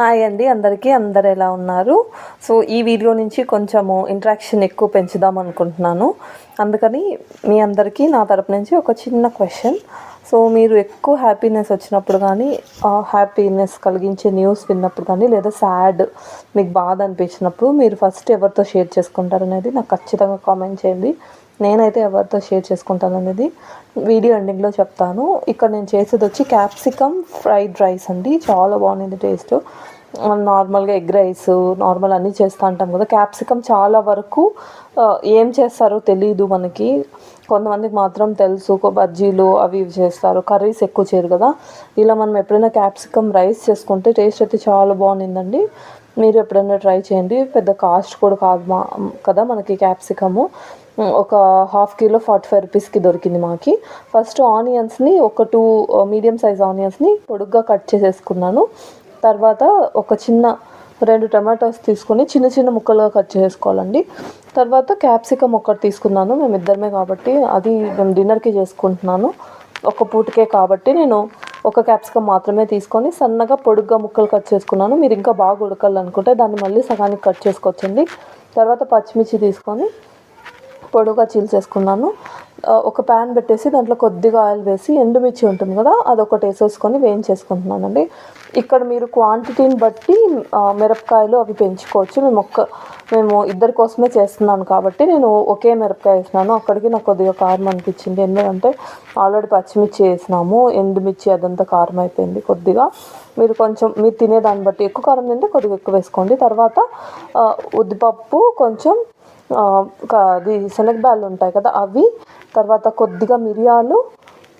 Hi అండి అందరికీ అందరు ఎలా ఉన్నారు? సో ఈ వీడియో నుంచి కొంచెము ఇంట్రాక్షన్ ఎక్కువ పెంచుదాం అనుకుంటున్నాను. అందుకని మీ అందరికీ నా తరపు నుంచి ఒక చిన్న క్వశ్చన్ సో మీరు ఎక్కువ హ్యాపీనెస్ వచ్చినప్పుడు కానీ హ్యాపీనెస్ కలిగించే న్యూస్ విన్నప్పుడు కానీ లేదా సాడ్ మీకు బాధ అనిపించినప్పుడు మీరు ఫస్ట్ ఎవరితో షేర్ చేసుకుంటారు అనేది నాకు ఖచ్చితంగా కామెంట్ చేయండి. నేనైతే ఎవరితో షేర్ చేసుకుంటాను అనేది వీడియో ఎండింగ్లో చెప్తాను. ఇక్కడ నేను చేసేది వచ్చి క్యాప్సికమ్ ఫ్రైడ్ రైస్ అండి. చాలా బాగుంది టేస్ట్ నార్మల్గా ఎగ్ రైస్ నార్మల్ అన్నీ చేస్తూ ఉంటాం కదా. క్యాప్సికమ్ చాలా వరకు ఏం చేస్తారో తెలియదు మనకి. కొంతమందికి మాత్రం తెలుసు బజ్జీలు అవి ఇవి చేస్తారు. కర్రీస్ ఎక్కువ చేయరు కదా. ఇలా మనం ఎప్పుడైనా క్యాప్సికమ్ రైస్ చేసుకుంటే టేస్ట్ అయితే చాలా బాగుందండి మీరు ఎప్పుడైనా ట్రై చేయండి. పెద్ద కాస్ట్ కూడా కాదు మా కదా మనకి క్యాప్సికము. ఒక హాఫ్ కిలో ఫార్టీ ఫైవ్ రూపీస్కి దొరికింది మాకి. ఫస్ట్ ఆనియన్స్ని ఒక టూ మీడియం సైజ్ ఆనియన్స్ని పొడుగ్గా కట్ చేసేసుకున్నాను. తర్వాత ఒక చిన్న రెండు టమాటోస్ తీసుకొని చిన్న చిన్న ముక్కలుగా కట్ చేసుకోవాలండి. తర్వాత క్యాప్సికమ్ ఒకటి తీసుకున్నాను మేము ఇద్దరమే కాబట్టి అది మేము డిన్నర్కి చేసుకుంటున్నాను. ఒక పూటకే కాబట్టి నేను ఒక క్యాప్సికమ్ మాత్రమే తీసుకొని సన్నగా పొడుగ్గా ముక్కలు కట్ చేసుకున్నాను. మీరు ఇంకా బాగా ఉడకాలనుకుంటే దాన్ని మళ్ళీ సగానికి కట్ చేసుకోవచ్చండి. తర్వాత పచ్చిమిర్చి తీసుకొని పొడుగా చీల్చేసుకున్నాను. ఒక ప్యాన్ పెట్టేసి దాంట్లో కొద్దిగా ఆయిల్ వేసి ఎండుమిర్చి ఉంటుంది కదా అదొకటి వేసేసుకొని వేయించేసుకుంటున్నానండి. ఇక్కడ మీరు క్వాంటిటీని బట్టి మిరపకాయలు అవి పెంచుకోవచ్చు. మేము ఒక్క మేము ఇద్దరి కోసమే చేస్తున్నాను కాబట్టి నేను ఒకే మిరపకాయ వేసినాను. అక్కడికి నాకు కొద్దిగా కారం అనిపించింది. ఎందుకంటే ఆల్రెడీ పచ్చిమిర్చి వేసినాము ఎండుమిర్చి అదంతా కారం అయిపోయింది కొద్దిగా. మీరు కొంచెం మీరు తినే దాన్ని బట్టి ఎక్కువ కారం తింటే కొద్దిగా ఎక్కువ వేసుకోండి. తర్వాత ఉద్దిపప్పు కొంచెం అది శనగ అది ఉంటాయి కదా అవి తర్వాత కొద్దిగా మిరియాలు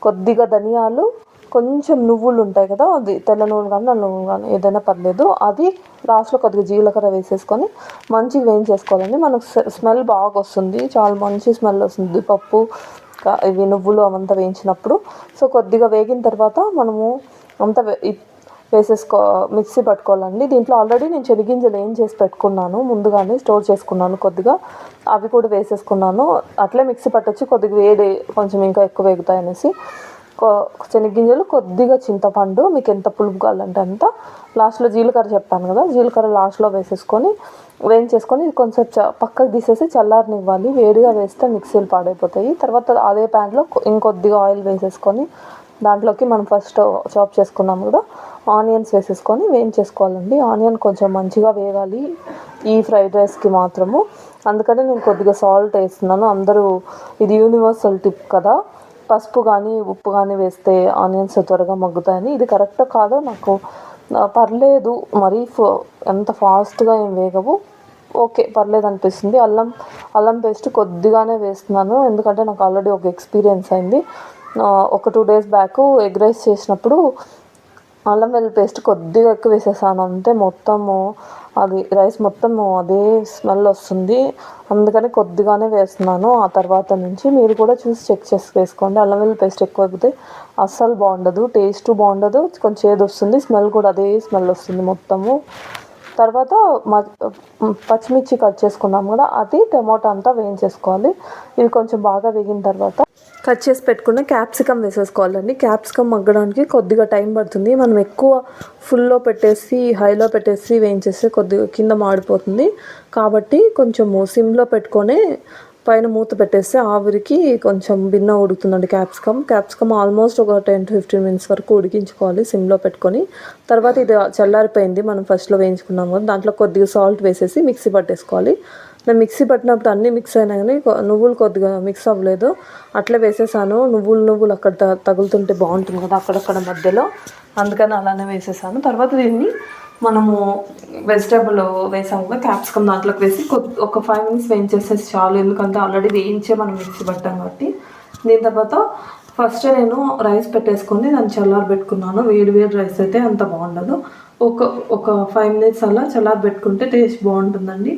కొద్దిగా ధనియాలు కొంచెం నువ్వులు ఉంటాయి కదా అది తెల్ల నువ్వులు కానీ నల్ల నూనె కానీ ఏదైనా పర్లేదు. అది లాస్ట్లో కొద్దిగా జీలకర్ర వేసేసుకొని మంచిగా వేయించేసుకోవాలండి. మనకు స్మెల్ బాగా వస్తుంది. చాలా మంచి స్మెల్ వస్తుంది. పప్పు ఇవి నువ్వులు అవంతా వేయించినప్పుడు. సో కొద్దిగా వేగిన తర్వాత మనము అంతా ఇ- వేసేసుకో మిక్సీ పట్టుకోవాలండి. దీంట్లో ఆల్రెడీ నేను చెనిగింజలు ఏం చేసి పెట్టుకున్నాను ముందుగానే స్టోర్ చేసుకున్నాను కొద్దిగా. అవి కూడా వేసేసుకున్నాను. అట్లే మిక్సీ పట్టొచ్చి కొద్దిగా వేడి కొంచెం ఇంకా ఎక్కువ వేగుతాయి అనేసి కొ- శనగింజలు కొద్దిగా చింతపండు మీకు ఎంత పులుపు కావాలంటే అంత. లాస్ట్లో జీలకర్ర చెప్పాను కదా జీలకర్ర లాస్ట్లో వేసేసుకొని వేయించేసుకొని కొంచెం చ పక్కకు తీసేసి చల్లారనివ్వాలి. వేడిగా వేస్తే మిక్సీలు పాడైపోతాయి. తర్వాత అదే ప్యాన్లో ఇంకొద్దిగా ఆయిల్ వేసేసుకొని దాంట్లోకి మనం ఫస్ట్ చాప్ చేసుకున్నాం కదా ఆనియన్స్ వేసేసుకొని వేయించేసుకోవాలండి. ఆనియన్ కొంచెం మంచిగా వేగాలి ఈ ఫ్రైడ్ రైస్కి మాత్రము. అందుకనే నేను కొద్దిగా సాల్ట్ వేస్తున్నాను. అందరూ ఇది యూనివర్సల్ టిప్ కదా. పసుపు కానీ ఉప్పు కానీ వేస్తే ఆనియన్స్ త్వరగా మగ్గుతాయని. ఇది కరెక్ట్ కాదో నాకు పర్లేదు. మరీ ఫ- ఎంత ఫాస్ట్గా ఏం వేగవు. ఓకే పర్లేదు అనిపిస్తుంది. అల్లం అల్లం పేస్ట్ కొద్దిగానే వేస్తున్నాను. ఎందుకంటే నాకు ఆల్రెడీ ఒక ఎక్స్పీరియన్స్ అయింది. ఒక two days back egg rice చేసినప్పుడు అల్లం వెల్లుల్లి పేస్ట్ కొద్దిగా ఎక్కువ వేసేసాను. అంతే మొత్తము అది రైస్ మొత్తము అదే స్మెల్ వస్తుంది. అందుకని కొద్దిగానే వేస్తున్నాను. ఆ తర్వాత నుంచి మీరు కూడా చూసి చెక్ చేసి వేసుకోండి. అల్లం వెల్లుల్లి పేస్ట్ ఎక్కువ అయిపోతే అస్సలు బాగుండదు. టేస్ట్ బాగుండదు. కొంచెం చేదు వస్తుంది స్మెల్ కూడా అదే స్మెల్ వస్తుంది మొత్తము. తర్వాత మ పచ్చిమిర్చి కట్ చేసుకున్నాం కదా అది టమాటా అంతా వేయించేసుకోవాలి. ఇవి కొంచెం బాగా వేగిన తర్వాత కట్ చేసి పెట్టుకున్న క్యాప్సికమ్ వేసేసుకోవాలండి. క్యాప్సికమ్ మగ్గడానికి కొద్దిగా టైం పడుతుంది. మనం ఎక్కువ ఫుల్లో పెట్టేసి హైలో పెట్టేసి వేయించేస్తే కొద్దిగా కింద మాడిపోతుంది. కాబట్టి కొంచెము సిమ్లో పెట్టుకొని పైన మూత పెట్టేస్తే ఆవిరికి కొంచెం భిన్న ఉడుకుతుందండి క్యాప్సికమ్. క్యాప్సికమ్ ఆల్మోస్ట్ ఒక టెన్ టు ఫిఫ్టీన్ మినిట్స్ వరకు ఉడికించుకోవాలి సిమ్లో పెట్టుకొని. తర్వాత ఇది చల్లారిపోయింది మనం ఫస్ట్లో వేయించుకున్నాం కదా దాంట్లో కొద్దిగా సాల్ట్ వేసేసి మిక్సీ పట్టేసుకోవాలి. నేను మిక్సీ పట్టినప్పుడు అన్నీ మిక్స్ అయినా కానీ నువ్వులు కొద్దిగా మిక్స్ అవ్వలేదు. అట్లే వేసేసాను నువ్వులు నువ్వులు అక్కడ త- తగులుతుంటే బాగుంటుంది కదా అక్కడక్కడ మధ్యలో. అందుకని అలానే వేసేసాను. తర్వాత దీన్ని మనము వెజిటేబుల్ వేసాము కదా క్యాప్సికమ్ దాంట్లోకి వేసి కొద్ది ఒక ఫైవ్ మినిట్స్ వేయించేసేసి చాలు. ఎందుకంటే ఆల్రెడీ వేయించే మనం మిక్సీ పట్టాం కాబట్టి. దీని తర్వాత ఫస్ట్ నేను రైస్ పెట్టేసుకొని దాన్ని చల్లారి పెట్టుకున్నాను. వేడి వేడి రైస్ అయితే అంత బాగుండదు. ఒక ఒక ఫైవ్ మినిట్స్ అలా చల్లారి పెట్టుకుంటే టేస్ట్ బాగుంటుందండి.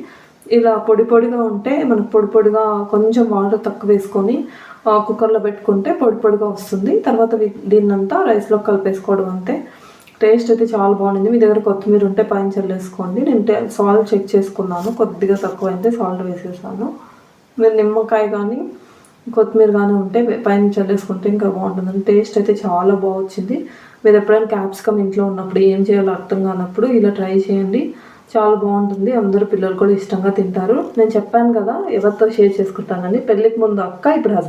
ఇలా పొడి పొడిగా ఉంటే మనకు పొడి పొడిగా కొంచెం వాటర్ తక్కువ వేసుకొని కుక్కర్లో పెట్టుకుంటే పొడి పొడిగా వస్తుంది. తర్వాత దీన్నంతా రైస్లో కలిపేసుకోవడం అంతే. టేస్ట్ అయితే చాలా బాగుంది. మీ దగ్గర కొత్తిమీర ఉంటే పైన చల్లేసుకోండి. నేను సాల్ట్ చెక్ చేసుకున్నాను. కొద్దిగా తక్కువ అయితే సాల్ట్ వేసేసాను. మీరు నిమ్మకాయ కానీ కొత్తిమీర కానీ ఉంటే పైన చల్లేసుకుంటే ఇంకా బాగుంటుంది. టేస్ట్ అయితే చాలా బాగుచ్చింది మీరు ఎప్పుడైనా క్యాప్సికమ్ ఇంట్లో ఉన్నప్పుడు ఏం చేయాలో అర్థం కానప్పుడు ఇలా ట్రై చేయండి. చాలా బాగుంటుంది. అందరూ పిల్లలు కూడా ఇష్టంగా తింటారు. నేను చెప్పాను కదా ఎవరితో షేర్ చేసుకుంటానని. పెళ్ళికి ముందు అక్క ఇప్పుడు హస్బెండ్